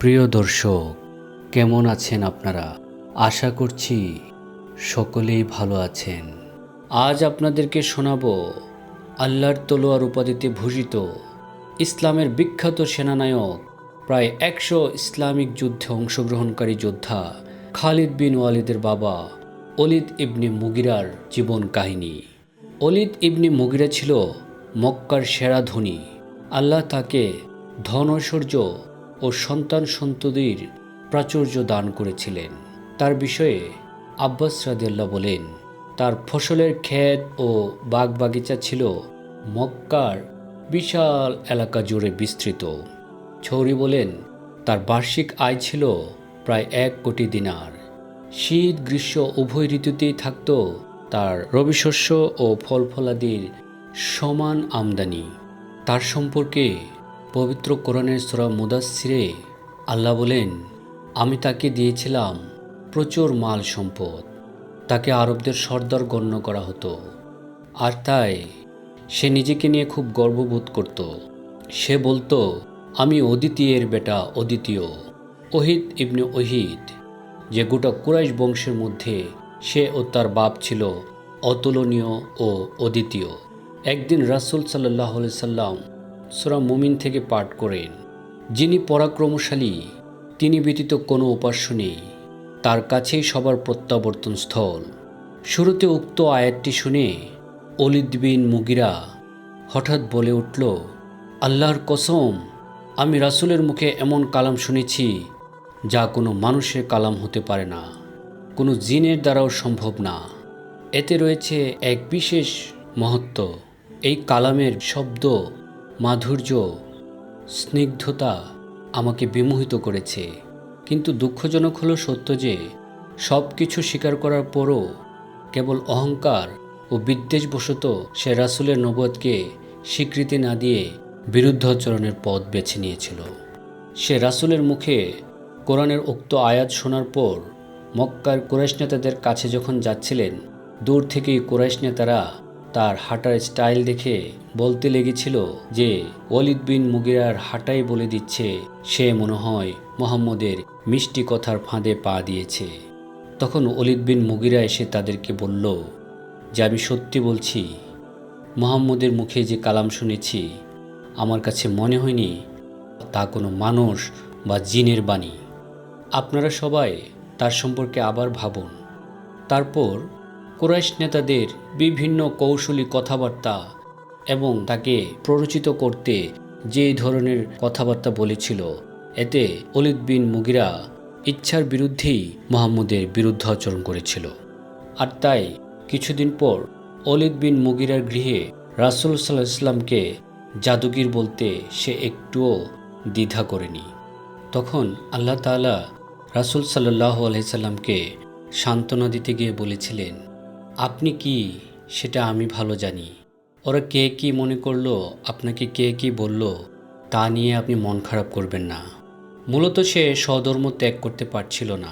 প্রিয় দর্শক, কেমন আছেন আপনারা? আশা করছি সকলেই ভালো আছেন। আজ আপনাদেরকে শোনাবো আল্লাহর তলোয়ার উপাধিতে ভূষিত ইসলামের বিখ্যাত সেনানায়ক, প্রায় একশো ইসলামিক যুদ্ধে অংশগ্রহণকারী যোদ্ধা খালিদ বিন ওয়ালিদের বাবা অলিদ ইবনে মুগিরার জীবন কাহিনী। অলিদ ইবনে মুগিরা ছিল মক্কার সেরা ধনী। আল্লাহ তাকে ধন ঐশ্বর্য ও সন্তান সন্ততির প্রাচুর্য দান করেছিলেন। তার বিষয়ে আব্বাস রাদিয়াল্লাহ বলেন, তার ফসলের ক্ষেত ও বাগ বাগিচা ছিল মক্কার বিশাল এলাকা জুড়ে বিস্তৃত। ছৌরি বলেন, তার বার্ষিক আয় ছিল প্রায় এক কোটি দিনার। শীত, গ্রীষ্ম উভয় ঋতুতেই থাকত তার রবিশস্য ও ফল ফলাদির সমান আমদানি। তার সম্পর্কে পবিত্র কোরআনের সোরা মুদাসিরে আল্লাহ বলেন, আমি তাকে দিয়েছিলাম প্রচুর মাল সম্পদ। তাকে আরবদের সর্দার গণ্য করা হতো। আর তাই সে নিজেকে নিয়ে খুব গর্ববোধ করত। সে বলতো, আমি অদ্বিতীয়ের বেটা অদ্বিতীয়, ওহিদ ইবনে ওহিদ, যে গোটা কুরাইশ বংশের মধ্যে সে ও তার বাপ ছিল অতুলনীয় ও অদ্বিতীয়। একদিন রাসুল সাল্লাহ সাল্লাম সুরা মুমিন থেকে পাঠ করেন। যিনি পরাক্রমশালী, তিনি ব্যতীত কোনো উপাস্য নেই। তার কাছেই সবার প্রত্যাবর্তন স্থল। শুরুতে উক্ত আয়াতটি শুনে অলিদ বিন মুগিরা হঠাৎ বলে উঠল, আল্লাহর কসম, আমি রাসুলের মুখে এমন কালাম শুনেছি যা কোনো মানুষের কালাম হতে পারে না। কোনো জিনের দ্বারাও সম্ভব না। এতে রয়েছে এক বিশেষ মহত্ব। এই কালামের শব্দ মাধুর্য, স্নিগ্ধতা আমাকে বিমোহিত করেছে। কিন্তু দুঃখজনক হলো সত্য যে সব কিছু স্বীকার করার পরও কেবল অহংকার ও বিদ্বেষবশত সে রাসুলের নবদকে স্বীকৃতি না দিয়ে বিরুদ্ধাচরণের পথ বেছে নিয়েছিল। সে রাসুলের মুখে কোরআনের উক্ত আয়াত শোনার পর মক্কার কুরাইশ নেতাদের কাছে যখন যাচ্ছিলেন, দূর থেকেই কুরাইশ নেতারা তার হাঁটার স্টাইল দেখে বলতে লেগেছিল যে, ওয়ালিদ বিন মুগিরার হাঁটাই বলে দিচ্ছে, সে মনে হয় মোহাম্মদের মিষ্টি কথার ফাঁদে পা দিয়েছে। তখন অলিদ বিন মুগিরা এসে তাদেরকে বলল, যে আমি সত্যি বলছি, মোহাম্মদের মুখে যে কালাম শুনেছি, আমার কাছে মনে হয়নি তা কোনো মানুষ বা জিনের বাণী। আপনারা সবাই তার সম্পর্কে আবার ভাবুন। তারপর কুরাইশ নেতাদের বিভিন্ন কৌশলী কথাবার্তা এবং তাকে প্ররোচিত করতে যে ধরনের কথাবার্তা বলেছিল, এতে অলিদ বিন মুগিরা ইচ্ছার বিরুদ্ধেই মোহাম্মদের বিরুদ্ধ আচরণ করেছিল। আর তাই কিছুদিন পর অলিদ বিন মুগিরার গৃহে রাসুল সাল্লাহ ইসলামকে জাদুগির বলতে সে একটুও দ্বিধা করেনি। তখন আল্লাহ তাআলা রাসুল সাল্লাহ আলহিসাল্লামকে সান্ত্বনা দিতে গিয়ে বলেছিলেন আপনি কি? সেটা আমি ভালো জানি। ওরা কে কি মনে করল, আপনাকে কে কি বলল, তা নিয়ে আপনি মন খারাপ করবেন না। মূলত সে স্বধর্ম ত্যাগ করতে পারছিল না।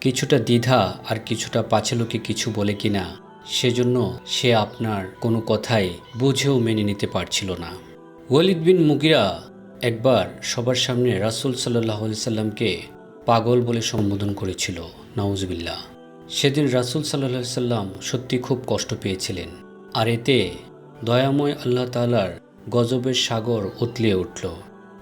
কিছুটা দ্বিধা আর কিছুটা পাছেলোকে কিছু বলে কিনা, সেজন্য সে আপনার কোনো কথাই বুঝেও মেনে নিতে পারছিল না। ওয়ালিদ বিন মুগিরা একবার সবার সামনে রাসুল সাল্লাহ সাল্লামকে পাগল বলে সম্বোধন করেছিল। নাউজবিল্লা সেদিন রাসুল সাল্লাহ সাল্লাম সত্যি খুব কষ্ট পেয়েছিলেন, আর এতে দয়াময় আল্লাহ তালার গজবের সাগর উতলিয়ে উঠল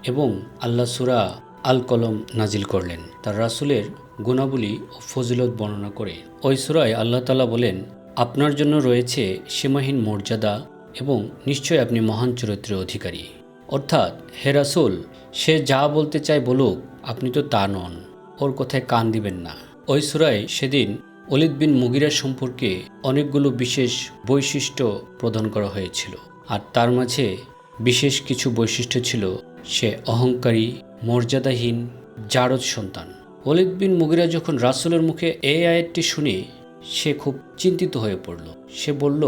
এবং আল্লাহ সুরা আল কলম নাজিল করলেন। তার রাসুলের গুণাবলী ও ফজিলত বর্ণনা করে ওই সুরায় আল্লাহ তালা বলেন, আপনার জন্য রয়েছে সীমাহীন মর্যাদা এবং নিশ্চয় আপনি মহান চরিত্রের অধিকারী। অর্থাৎ, হে রাসুল, সে যা বলতে চায় বলুক, আপনি তো তা নন। ওর কথায় কান দিবেন না। ওই সুরায় সেদিন অলিদ বিন মুগিরা সম্পর্কে অনেকগুলো বিশেষ বৈশিষ্ট্য প্রদান করা হয়েছিল, আর তার মাঝে বিশেষ কিছু বৈশিষ্ট্য ছিল সে অহংকারী, মর্যাদাহীন, জারদ সন্তান। অলিদ বিন মুগিরা যখন রাসুলের মুখে এই আয়াতটি শুনে সে খুব চিন্তিত হয়ে পড়ল। সে বলল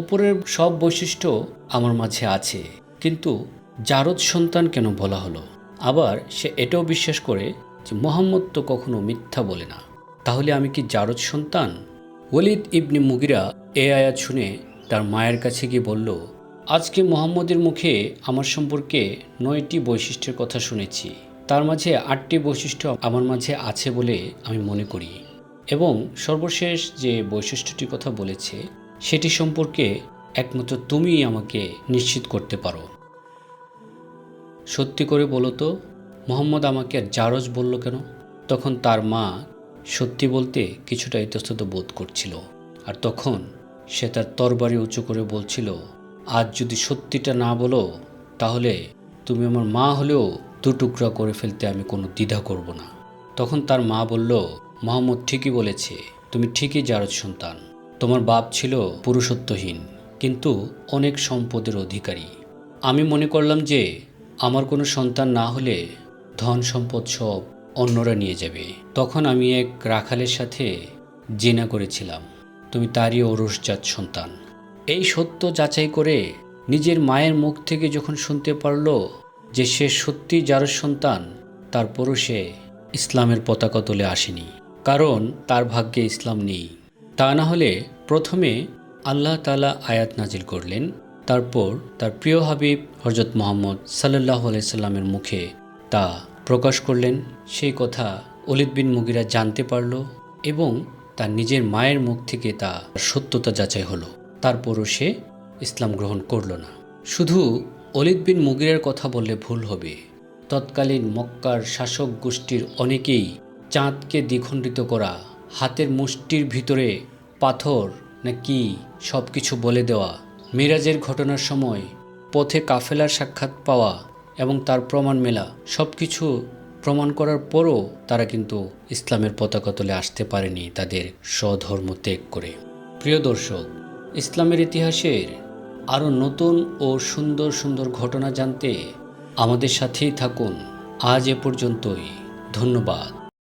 ওপরের সব বৈশিষ্ট্য আমার মাঝে আছে, কিন্তু জারদ সন্তান কেন বলা হলো? আবার সে এটাও বিশ্বাস করে যে মোহাম্মদ তো কখনো মিথ্যা বলে না। তাহলে আমি কি জারদ সন্তান? ওলিদ ইবনি মুগিরা এ আয়াত শুনে তার মায়ের কাছে গিয়ে বলল, আজকে মোহাম্মদের মুখে আমার সম্পর্কে নয়টি বৈশিষ্ট্যের কথা শুনেছি। তার মাঝে আটটি বৈশিষ্ট্য আমার মাঝে আছে বলে আমি মনে করি। এবং সর্বশেষ যে বৈশিষ্ট্যটির কথা বলেছে, সেটি সম্পর্কে একমাত্র তুমিই আমাকে নিশ্চিত করতে পারো। সত্যি করে বলো তো, মোহাম্মদ আমাকে জারজ বলল কেন? তখন তার মা সত্যি বলতে কিছুটা ইতস্তত বোধ করছিল। আর তখন সে তার তরবারি উঁচু করে বলছিল, আজ যদি সত্যিটা না বলো, তাহলে তুমি আমার মা হলেও দু টুকরা করে ফেলতে আমি কোনো দ্বিধা করব না। তখন তার মা বলল, মোহাম্মদ ঠিকই বলেছে, তুমি ঠিকই জারজ সন্তান। তোমার বাপ ছিল পুরুষত্বহীন, কিন্তু অনেক সম্পদের অধিকারী। আমি মনে করলাম যে আমার কোনো সন্তান না হলে ধন সম্পদ সব অন্যরা নিয়ে যাবে। তখন আমি এক রাখালের সাথে জেনা করেছিলাম, তুমি তারই ওরসজাত সন্তান। এই সত্য যাচাই করে নিজের মায়ের মুখ থেকে যখন শুনতে পারল যে সে সত্যি যার সন্তান, তারপরও সে ইসলামের পতাকা তুলে আসেনি, কারণ তার ভাগ্যে ইসলাম নেই। তা না হলে প্রথমে আল্লাহ তালা আয়াত নাজিল করলেন, তারপর তার প্রিয় হাবিব হজরত মোহাম্মদ সাল্লাহ আলাইসাল্লামের মুখে তা প্রকাশ করলেন সেই কথা অলিদ বিন মুগিরা জানতে পারল এবং তার নিজের মায়ের মুখ থেকে তা সত্যতা যাচাই হলো। তারপরও সে ইসলাম গ্রহণ করল না। শুধু অলিদ বিন মুগিরার কথা বললে ভুল হবে। তৎকালীন মক্কার শাসক গোষ্ঠীর অনেকেই চাঁদকে দ্বিখণ্ডিত করা, হাতের মুষ্টির ভিতরে পাথর না কি সব কিছু বলে দেওয়া, মিরাজের ঘটনার সময় পথে কাফেলার সাক্ষাৎ পাওয়া এবং তার প্রমাণ মেলা। সব কিছু প্রমাণ করার পরও তারা কিন্তু ইসলামের পতাকা তুলে আসতে পারেনি তাদের স্বধর্ম ত্যাগ করে। প্রিয় দর্শক, ইসলামের ইতিহাসের আরও নতুন ও সুন্দর সুন্দর ঘটনা জানতে আমাদের সাথেই থাকুন। আজ এ পর্যন্তই। ধন্যবাদ।